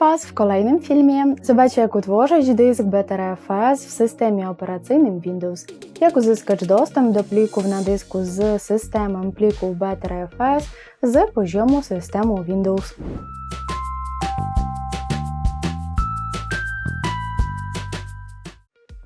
Was w kolejnym filmie. Zobaczcie, jak utworzyć dysk BTRFS w systemie operacyjnym Windows, jak uzyskać dostęp do plików na dysku z systemem plików BTRFS z poziomu systemu Windows.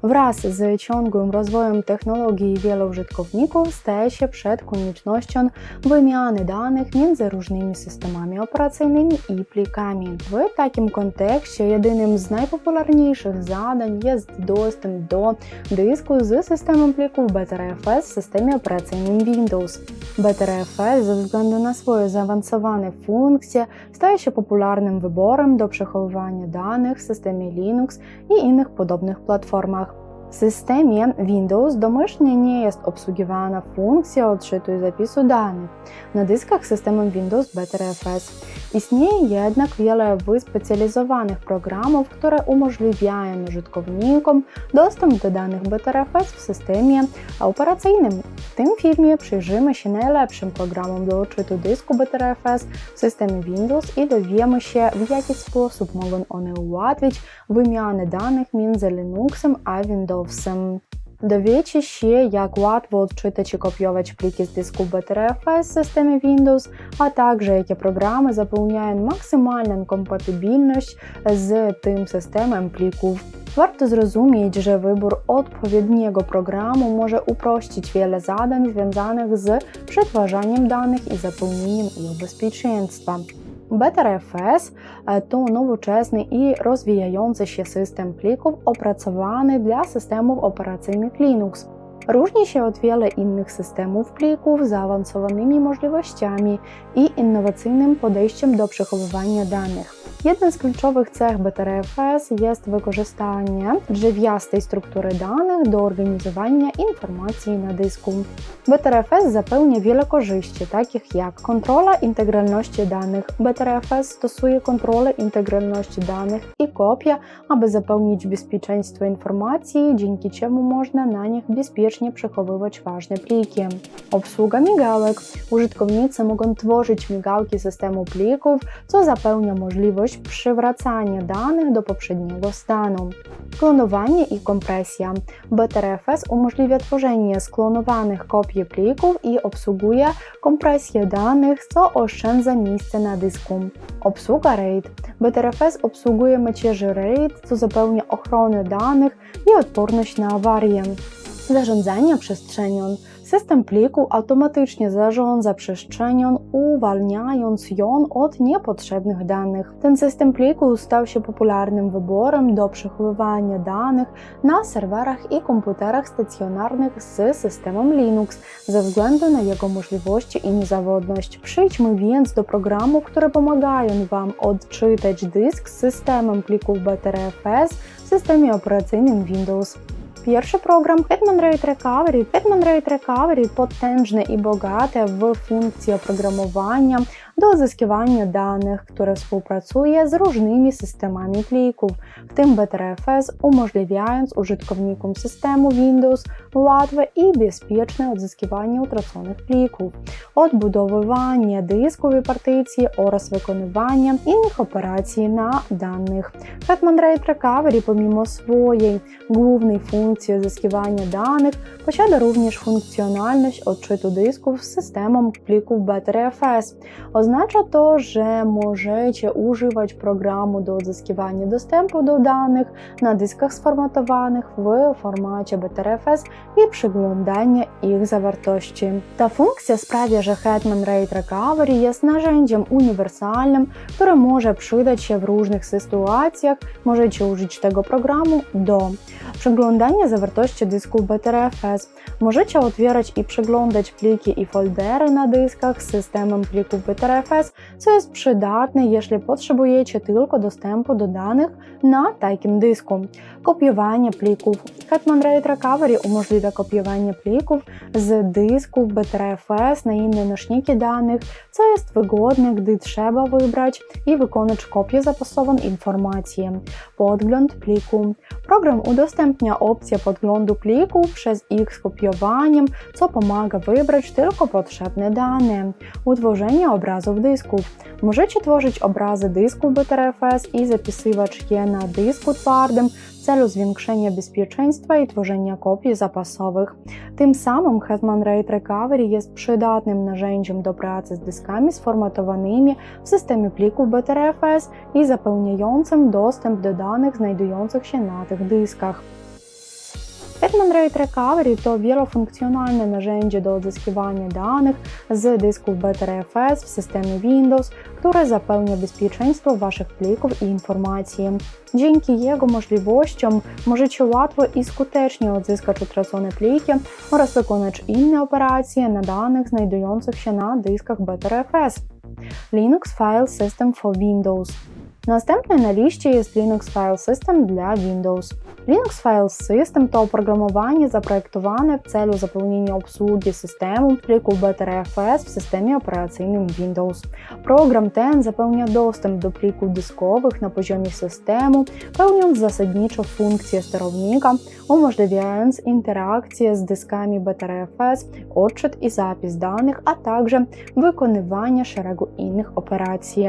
Wraz z ciągłym rozwojem technologii wielu użytkowników staje się przed koniecznością wymiany danych między różnymi systemami operacyjnymi i plikami. W takim kontekście jedynym z najpopularniejszych zadań jest dostęp do dysku z systemem plików BTRFS w systemie operacyjnym Windows. BTRFS ze względu na swoje zaawansowane funkcje staje się popularnym wyborem do przechowywania danych w systemie Linux i innych podobnych platformach. W systemie Windows domyślnie nie jest obsługiwana funkcja odczytu i zapisu danych na dyskach systemem Windows BTRFS. Istnieje jednak wiele wyspecjalizowanych programów, które umożliwiają użytkownikom dostęp do danych BTRFS w systemie operacyjnym. W tym filmie przyjrzymy się najlepszym programom do odczytu dysku BTRFS w systemie Windows i dowiemy się, w jaki sposób mogą one ułatwić wymianę danych między Linuxem a Philipsem. До речі, ще як Wattword читач і копйовач пліки з диску BTRFS в системі Windows, а також які програми заповняють максимальну компатибільність з тим системам пліків. Warto zrozumieć, że wybór odpowiedniego programu może uprościć wiele zadań związanych z przetwarzaniem danych i zapewnieniem ich bezpieczeństwa. BTRFS to nowoczesny i rozwijający się system plików opracowany dla systemów operacyjnych Linux. Różni się od wiele innych systemów plików zaawansowanymi możliwościami i innowacyjnym podejściem do przechowywania danych. Jeden z kluczowych cech BTRFS jest wykorzystanie drzewiastej struktury danych do organizowania informacji na dysku. BTRFS zapewnia wiele korzyści, takich jak kontrola integralności danych. BTRFS stosuje kontrolę integralności danych i kopia, aby zapewnić bezpieczeństwo informacji, dzięki czemu można na nich bezpiecznie przechowywać ważne pliki. Obsługa migałek. Użytkownicy mogą tworzyć migałki systemu plików, co zapewnia możliwość przywracania danych do poprzedniego stanu. Klonowanie i kompresja. BTRFS umożliwia tworzenie sklonowanych kopii plików i obsługuje kompresję danych, co oszczędza miejsce na dysku. Obsługa RAID. BTRFS obsługuje macierzy RAID, co zapewnia ochronę danych i odporność na awarie. Zarządzanie przestrzenią. System pliku automatycznie zarządza przestrzenią, uwalniając ją od niepotrzebnych danych. Ten system pliku stał się popularnym wyborem do przechowywania danych na serwerach i komputerach stacjonarnych z systemem Linux ze względu na jego możliwości i niezawodność. Przejdźmy więc do programów, które pomagają Wam odczytać dysk z systemem plików BTRFS w systemie operacyjnym Windows. Hetman RAID Recovery. Hetman RAID Recovery potężny i bogaty w funkcje oprogramowania danych, które współpracuje z różnymi systemami plików, w tym BTRFS, umożliwiając użytkownikom systemu Windows i bezpieczne odzyskiwanie utraconych plików, odbudowywanie dysków i partycji oraz wykonywanie innych operacji na danych. Hetman RAID Recovery swojej głównej funkcji uzyskiwania danych posiada również funkcjonalność odczytu dysków z systemem plików BTRFS. Oznacza to, że możecie używać programu do odzyskiwania dostępu do danych na dyskach sformatowanych w formacie BTRFS i przyglądania ich zawartości. Ta funkcja sprawia, że Hetman RAID Recovery jest narzędziem uniwersalnym, które może przydać się w różnych sytuacjach. Możecie użyć tego programu do przeglądania zawartości dysków BTRFS. Możecie otwierać i przeglądać pliki i foldery na dyskach z systemem plików BTRFS, co jest przydatne, jeśli potrzebujecie tylko dostępu do danych na takim dysku. Kopiowanie plików. Hetman RAID Recovery umożliwia kopiowanie plików z dysków BTRFS na inne nośniki danych, co jest wygodne, gdy trzeba wybrać i wykonać kopię zapasową informacji. Podgląd pliku. Program udostępnia opcję podglądu plików przez ich skopiowaniem, co pomaga wybrać tylko potrzebne dane. Utworzenie obrazów dysków. Możecie tworzyć obrazy dysków BTRFS i zapisywać je na dysku twardym w celu zwiększenia bezpieczeństwa i tworzenia kopii zapasowych. Tym samym Hetman RAID Recovery jest przydatnym narzędziem do pracy z dyskami sformatowanymi w systemie plików BTRFS i zapewniającym dostęp do danych znajdujących się na tych dyskach. Hetman RAID Recovery to wielofunkcjonalne narzędzie do odzyskiwania danych z dysków BTRFS w systemie Windows, które zapewnia bezpieczeństwo Waszych plików i informacji. Dzięki jego możliwościom możecie łatwo i skutecznie odzyskać utracone pliki oraz wykonać inne operacje na danych znajdujących się na dyskach BTRFS. Linux File System for Windows Następny na liście jest Linux File System dla Windows. Linux File System to oprogramowanie zaprojektowane w celu zapewnienia obsługi systemu plików BTRFS w systemie operacyjnym Windows. Program ten zapewnia dostęp do plików dyskowych na poziomie systemu, pełniąc zasadniczo funkcję sterownika, umożliwiając interakcję z dyskami BTRFS, odczyt i zapis danych, a także wykonywanie szeregu innych operacji.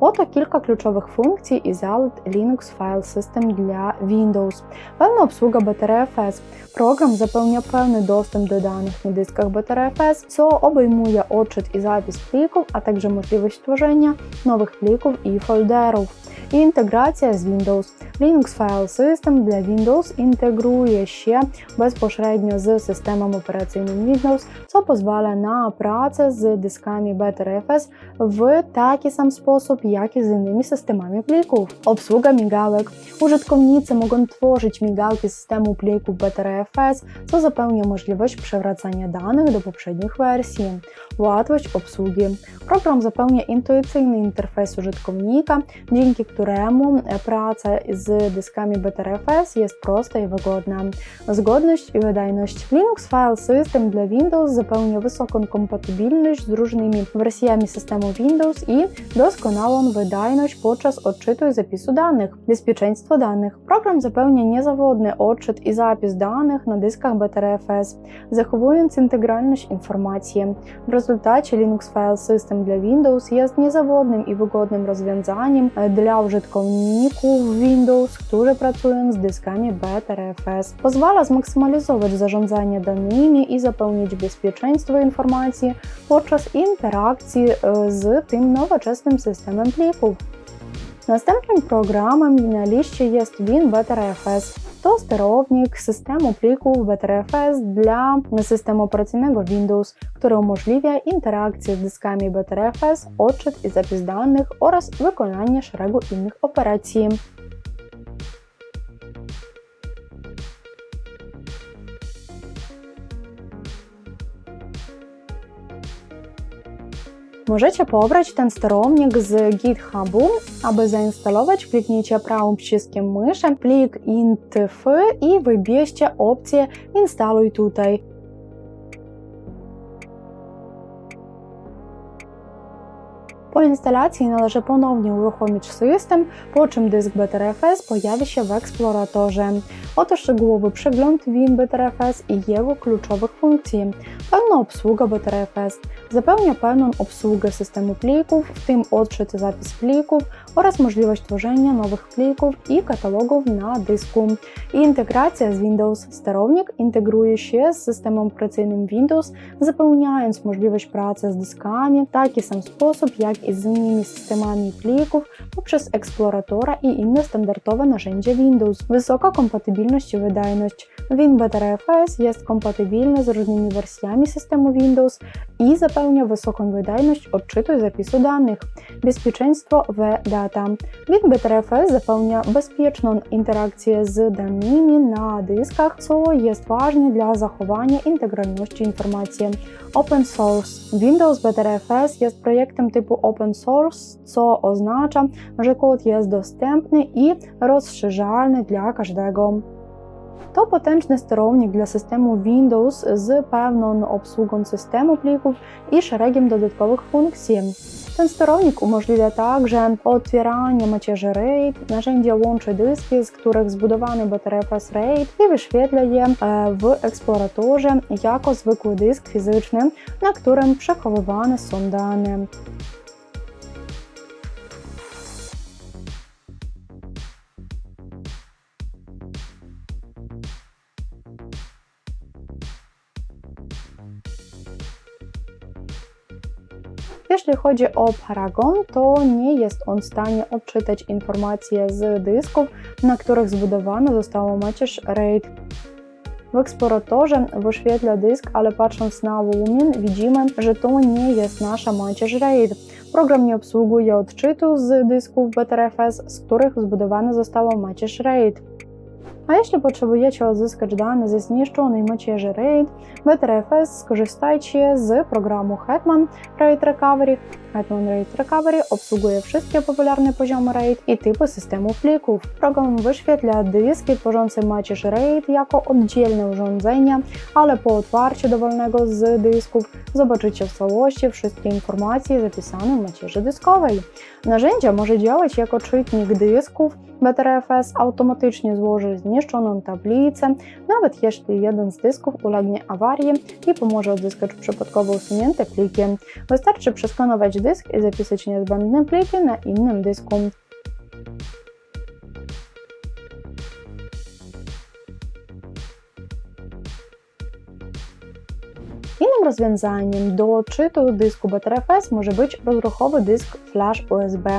Oto kilka kluczowych funkcji i zalet Linux File System dla Windows певна обслуга BTRFS. Program zapewnia pełny dostęp do danych na dyskach BTRFS, co obejmuje odczyt i zapis plików, a także możliwość tworzenia nowych plików i folderów. I integracja z Windows. Linux File System для Windows інтегрує ще безпосередньо з системами операційним Windows, що дозволяє на працю з дисками BetterFS в такий сам спосіб, як і з іншими системами пліків. Обслуга мігалок. Użytkownicy mogą tworzyć migałki systemu plików BTRFS, co zapewnia możliwość przewracania danych do poprzednich wersji. Łatwość obsługi. Program zapewnia intuicyjny interfejs użytkownika, dzięki któremu praca z dyskami BTRFS jest prosta i wygodna. Zgodność i wydajność. Linux File System dla Windows zapewnia wysoką kompatybilność z różnymi wersjami systemu Windows i doskonałą wydajność podczas odczytu i zapisu danych. Bezpieczeństwo danych. Program zapewnia незаводний отчет и запись данных на дисках BTRFS, заховуjąc інтегральність інформації. В результаті Linux File System для Windows є незаводним і вигодним розв'язанням е, для вжитковнику в Windows, który працює з дисками BTRFS. Позвала змаксималізовувати зажанзання даними і запевнити безпеченство інформації подчас інтеракції е, з тим новочесним системам пліку. Następnym programem na liście jest WinBTRFS. To sterownik systemu plików BTRFS dla system operacyjnego Windows, który umożliwia interakcję z dyskami BTRFS, odczyt i zapis danych oraz wykonanie szeregu innych operacji. Możecie pobrać ten sterownik z GitHubu. Aby zainstalować, kliknijcie prawym przyciskiem myszy plik intf i wybierzcie opcję instaluj tutaj. Po instalacji należy ponownie uruchomić system, po czym dysk BTRFS pojawi się w eksploratorze. Oto szczegółowy przegląd Win BTRFS i jego kluczowych funkcji. Pełna obsługa BTRFS zapełnia pełną obsługę systemu plików, w tym odczyt i zapis plików oraz możliwość tworzenia nowych plików i katalogów na dysku. I integracja z Windows Sterownik integruje się z systemem operacyjnym Windows, zapewniając możliwość pracy z dyskami w taki sam sposób jak i z innymi systemami plików poprzez eksploratora i inne standardowe narzędzia Windows. Wysoka kompatybilność i wydajność. WinBTRFS jest kompatybilny z różnymi wersjami systemu Windows i zapewnia wysoką wydajność odczytu i zapisu danych. Bezpieczeństwo data. WinBTRFS zapewnia bezpieczną interakcję z danymi na dyskach, co jest ważne dla zachowania integralności informacji. Open Source. Windows BTRFS jest projektem typu Open Source, co oznacza, że kod jest dostępny i rozszerzalny dla każdego. To potężny sterownik dla systemu Windows z pewną obsługą systemu plików i szeregiem dodatkowych funkcji. Ten sterownik umożliwia także otwieranie macierzy RAID. Narzędzie łączy dyski, z których zbudowany BTRFS RAID i wyświetla je e, w eksploratorze jako zwykły dysk fizyczny, na którym przechowywane są dane. Jeśli chodzi o Paragon, to nie jest on w stanie odczytać informacje z dysków, na których zbudowana została macierz RAID. W eksploratorze wyświetla dysk, ale patrząc na wolumin widzimy, że to nie jest nasza macierz RAID. Program nie obsługuje odczytu z dysków BTRFS, z których zbudowana została macierz RAID. A jeśli potrzebujecie odzyskać dane ze zniszczonej macierzy RAID, BTRFS skorzystajcie z programu Hetman RAID Recovery. Hetman RAID Recovery obsługuje wszystkie popularne poziomy RAID i typy systemu plików. Program wyświetla dyski tworzące macierz RAID jako oddzielne urządzenia, ale po otwarciu dowolnego z dysków zobaczycie w całości wszystkie informacje zapisane w macierzy dyskowej. Narzędzie może działać jako czytnik dysków, BTRFS automatycznie złoży zniszczoną tablicę, nawet jeśli jeden z dysków ulegnie awarii i pomoże odzyskać przypadkowo usunięte pliki. Wystarczy przeskanować dysk i zapisać niezbędne pliki na innym dysku. Innym rozwiązaniem do odczytu dysku BTRFS może być rozruchowy dysk flash USB.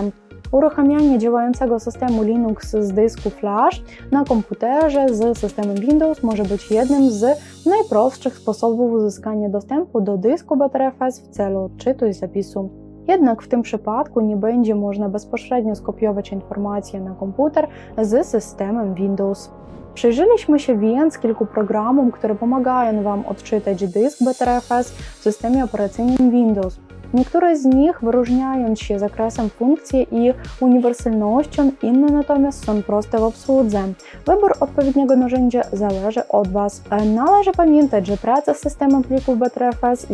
Uruchamianie działającego systemu Linux z dysku flash na komputerze z systemem Windows może być jednym z najprostszych sposobów uzyskania dostępu do dysku BTRFS w celu odczytu i zapisu. Jednak w tym przypadku nie będzie można bezpośrednio skopiować informacje na komputer z systemem Windows. Przyjrzeliśmy się więc kilku programom, które pomagają Wam odczytać dysk BTRFS w systemie operacyjnym Windows. Niektóre z nich wyróżniają się zakresem funkcji i uniwersalnością, inne natomiast są proste w obsłudze. Wybór odpowiedniego narzędzia zależy od Was. Należy pamiętać, że praca z systemem plików BTRFS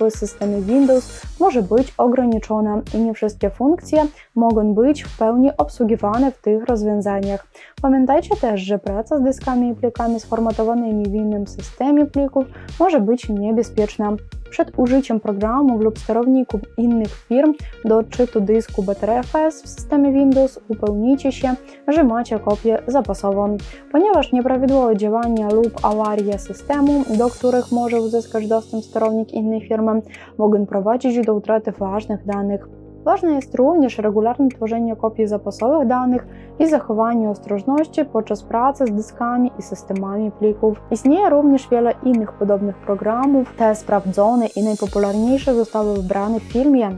w systemie Windows może być ograniczona i nie wszystkie funkcje mogą być w pełni obsługiwane w tych rozwiązaniach. Pamiętajcie też, że praca z dyskami i plikami sformatowanymi w innym systemie plików może być niebezpieczna. Przed użyciem programów lub sterowników innych firm do odczytu dysku BTRFS w systemie Windows upewnijcie się, że macie kopię zapasową. Ponieważ nieprawidłowe działania lub awarie systemu, do których może uzyskać dostęp sterownik innej firmy, mogą prowadzić do utraty ważnych danych. Ważne jest również regularne tworzenie kopii zapasowych danych i zachowanie ostrożności podczas pracy z dyskami i systemami plików. Istnieje również wiele innych podobnych programów. Te sprawdzone i najpopularniejsze zostały wybrane w filmie.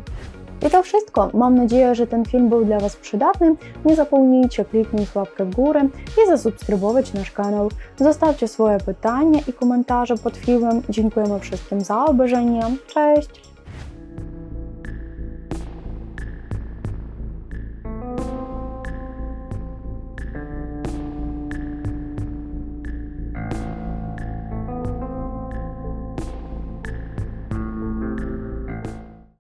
I to wszystko. Mam nadzieję, że ten film był dla Was przydatny. Nie zapomnijcie kliknąć łapkę w górę i zasubskrybować nasz kanał. Zostawcie swoje pytania i komentarze pod filmem. Dziękujemy wszystkim za obejrzenie. Cześć!